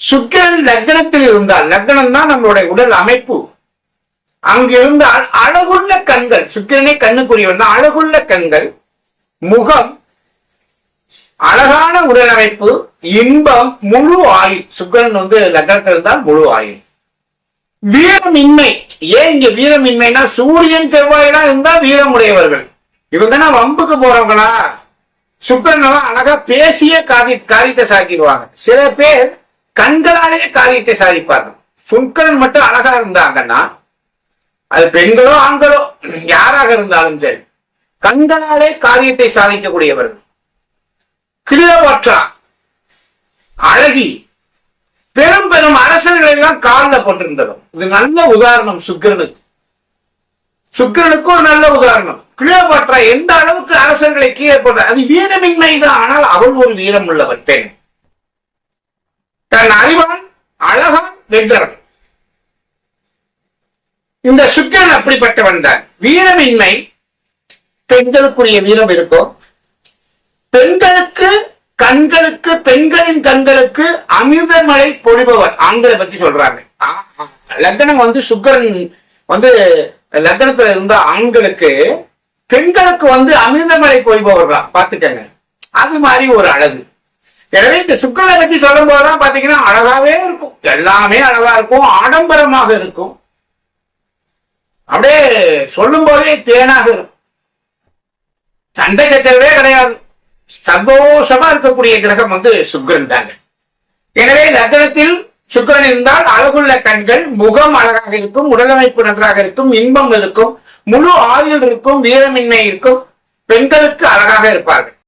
சுக்கிரன் லக்னத்தில் இருந்தால் லக்னம் தான் நம்மளுடைய உடல் அமைப்பு. அங்கு இருந்தால் அழகுள்ள கண்கள் சுக்கிரனே கண்ணுக்குரியவன் தான் அழகுள்ள கண்கள் முகம் அழகான உடலமைப்பு இன்பம் முழு ஆயுள். சுக்கிரன் வந்து லக்னத்தில் இருந்தால் முழு ஆயுள். வீரமின்மை. ஏன் இங்க வீரமின்மைனா சூரியன் செவ்வாயெல்லாம் இருந்தா வீரமுடையவர்கள். இவங்க தான் வம்புக்கு போறவங்களா? சுக்கரன் எல்லாம் அழகா பேசிய காதி காரியத்தை சாக்கிடுவாங்க. சில பேர் கண்களாலே காரியத்தை சாதிப்பார்கள். சுக்கரன் மட்டும் அழகா இருந்தாங்கன்னா அது பெண்களோ ஆண்களோ யாராக இருந்தாலும் சரி கண்களாலே காரியத்தை சாதிக்கக்கூடியவர்கள். கிளியோபாட்ரா அழகி பெரும் பெரும் அரசர்களை எல்லாம் காலில் போட்டிருந்ததும். இது நல்ல உதாரணம் சுக்கரனுக்கு. சுக்கரனுக்கு ஒரு நல்ல உதாரணம். கிளியோபாட்ரா எந்த அளவுக்கு அரசர்களை கீழே போட்ட அது வீரமின்மை தான் ஆனால் அவள் ஒரு வீரம் உள்ளவள் பெண். தன் அறிவான் அழகான் வென்றவன் இந்த சுக்கிரன் அப்படிப்பட்டவன் தான். வீரமின்மை பெண்களுக்குரிய வீரம் இருக்கும் பெண்களுக்கு கண்களுக்கு பெண்களின் கண்களுக்கு அமிர்தமலை பொழிபவர் ஆண்களை பத்தி சொல்றாங்க. லக்னம் வந்து சுக்கரன் வந்து லக்னத்துல இருந்த ஆண்களுக்கு பெண்களுக்கு வந்து அமிர்தமலை பொழிபவர் தான் பாத்துக்கங்க அது மாதிரி ஒரு அழகு. எனவே இந்த சுக்கரை பத்தி சொல்லும் போதுதான் பாத்தீங்கன்னா அழகாவே இருக்கும். எல்லாமே அழகா இருக்கும் ஆடம்பரமாக இருக்கும். அப்படியே சொல்லும் போதே தேனாக இருக்கும். சண்டை கச்சரவே கிடையாது. சந்தோஷமா இருக்கக்கூடிய கிரகம் வந்து சுக்கரன் தாங்க. எனவே லக்னத்தில் சுக்கரன் இருந்தால் அழகுள்ள கண்கள் முகம் அழகாக இருக்கும் உடலமைப்பு நன்றாக இருக்கும் இன்பம் இருக்கும் முழு ஆயுள் இருக்கும் வீரமின்மை இருக்கும் பெண்களுக்கு அழகாக இருப்பார்கள்.